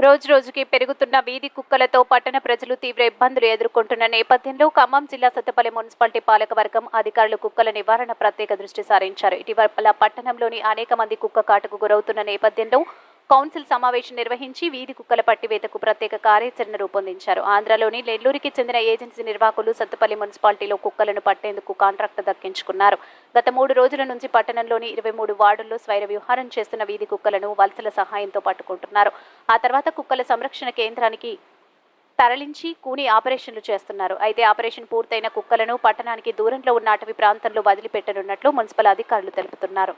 రోజు రోజుకి పెరుగుతున్న వీధి కుక్కలతో పట్టణ ప్రజలు తీవ్ర ఇబ్బందులు ఎదుర్కొంటున్న నేపథ్యంలో ఖమ్మం జిల్లా సత్తపల్లి మున్సిపాలిటీ పాలకవర్గం అధికారులు కుక్కల నివారణ ప్రత్యేక దృష్టి సారించారు. ఇటీవల పట్టణంలోని అనేక మంది కుక్క కాటుకు గురవుతున్న నేపథ్యంలో కౌన్సిల్ సమావేశం నిర్వహించి వీధి కుక్కల పట్టివేతకు ప్రత్యేక కార్యాచరణ రూపొందించారు. ఆంధ్రలోని నెల్లూరుకి చెందిన ఏజెన్సీ నిర్వాహకులు సత్తుపల్లి మున్సిపాలిటీలో కుక్కలను పట్టేందుకు కాంట్రాక్ట్ దక్కించుకున్నారు. గత మూడు రోజుల నుంచి పట్టణంలోని ఇరవై మూడు వార్డుల్లో స్వైర విహారం చేస్తున్న వీధి కుక్కలను వలసల సహాయంతో పట్టుకుంటున్నారు. ఆ తర్వాత కుక్కల సంరక్షణ కేంద్రానికి తరలించి కూని ఆపరేషన్లు చేస్తున్నారు. అయితే ఆపరేషన్ పూర్తయిన కుక్కలను పట్టణానికి దూరంలో ఉన్న అటవీ ప్రాంతంలో వదిలిపెట్టనున్నట్లు మున్సిపల్ అధికారులు తెలుపుతున్నారు.